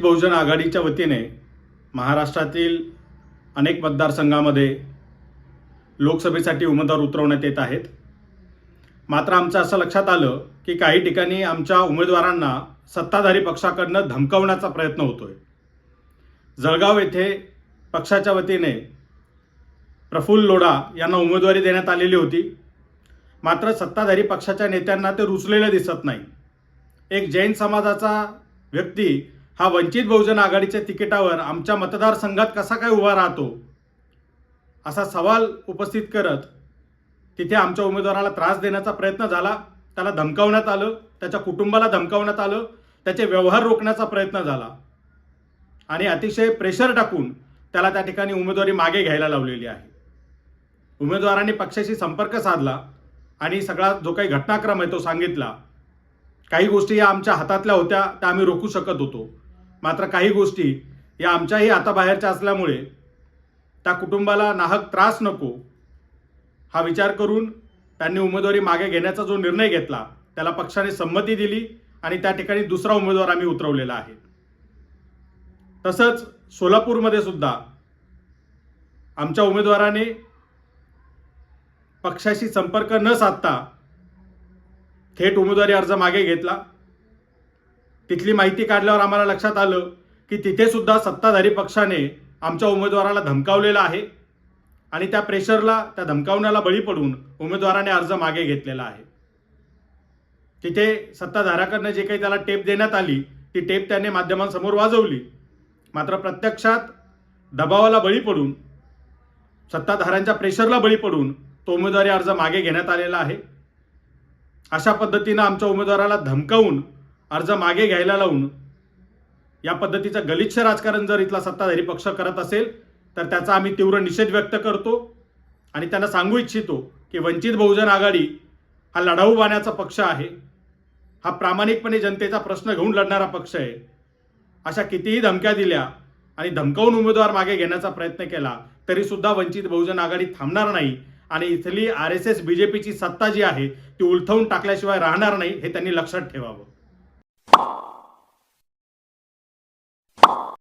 बहुजन आघाडीच्या वतीने महाराष्ट्रातील अनेक मतदारसंघामध्ये लोकसभेसाठी उमेदवार उतरवण्यात येत आहेत. मात्र आमचं असं लक्षात आलं की काही ठिकाणी आमच्या उमेदवारांना सत्ताधारी पक्षाकडनं धमकावण्याचा प्रयत्न होतोय. जळगाव येथे पक्षाच्या वतीने प्रफुल्ल लोढा यांना उमेदवारी देण्यात आलेली होती. मात्र सत्ताधारी पक्षाच्या नेत्यांना ते रुचलेलं दिसत नाही. एक जैन समाजाचा व्यक्ती हा वंचित बहुजन आघाडीच्या तिकिटावर आमच्या मतदारसंघात कसा काय उभा राहतो? असा सवाल उपस्थित करत तिथे आमच्या उमेदवाराला त्रास देण्याचा प्रयत्न झाला. त्याला धमकावण्यात आलं. त्याच्या कुटुंबाला धमकावण्यात आलं. त्याचे व्यवहार रोखण्याचा प्रयत्न झाला. आणि अतिशय प्रेशर टाकून त्याला त्या ठिकाणी उमेदवारी मागे घ्यायला लावलेली आहे. उमेदवारांनी पक्षाशी संपर्क साधला आणि सगळा जो काही घटनाक्रम आहे तो सांगितला. काही गोष्टी या आमच्या हातातल्या होत्या त्या आम्ही रोखू शकत होतो. मात्र काही गोष्टी या आमच्याही आता बाहेरच्या असल्यामुळे त्या कुटुंबाला नाहक त्रास नको हा विचार करून त्यांनी उमेदवारी मागे घेण्याचा जो निर्णय घेतला त्याला पक्षाने संमती दिली आणि त्या ठिकाणी दुसरा उमेदवार आम्ही उतरवलेला आहे. तसंच सोलापूरमध्ये सुद्धा आमच्या उमेदवाराने पक्षाशी संपर्क न साधता थेट उमेदवारी अर्ज मागे घेतला. तिथली माहिती काढल्यावर आम्हाला लक्षात आलं की तिथे सुद्धा सत्ताधारी पक्षाने आमच्या उमेदवाराला धमकावलेला आहे आणि त्या प्रेशरला त्या धमकावण्याला बळी पडून उमेदवाराने अर्ज मागे घेतलेला आहे. तिथे सत्ताधाऱ्याकडनं जे काही त्याला टेप देण्यात आली ती टेप त्याने माध्यमांसमोर वाजवली. मात्र प्रत्यक्षात दबावाला बळी पडून सत्ताधाऱ्यांच्या प्रेशरला बळी पडून तो उमेदवारी अर्ज मागे घेण्यात आलेला आहे. अशा पद्धतीनं आमच्या उमेदवाराला धमकावून अर्ज मागे घ्यायला लावून या पद्धतीचं गलिच्छ राजकारण जर इथला सत्ताधारी पक्ष करत असेल तर त्याचा आम्ही तीव्र निषेध व्यक्त करतो आणि त्यांना सांगू इच्छितो की वंचित बहुजन आघाडी हा लढाऊ बाण्याचा पक्ष आहे. हा प्रामाणिकपणे जनतेचा प्रश्न घेऊन लढणारा पक्ष आहे. अशा कितीही धमक्या दिल्या आणि धमकावून उमेदवार मागे घेण्याचा प्रयत्न केला तरीसुद्धा वंचित बहुजन आघाडी थांबणार नाही आणि इथली R S S B J पीची सत्ता जी आहे ती उलथवून टाकल्याशिवाय राहणार नाही हे त्यांनी लक्षात ठेवावं.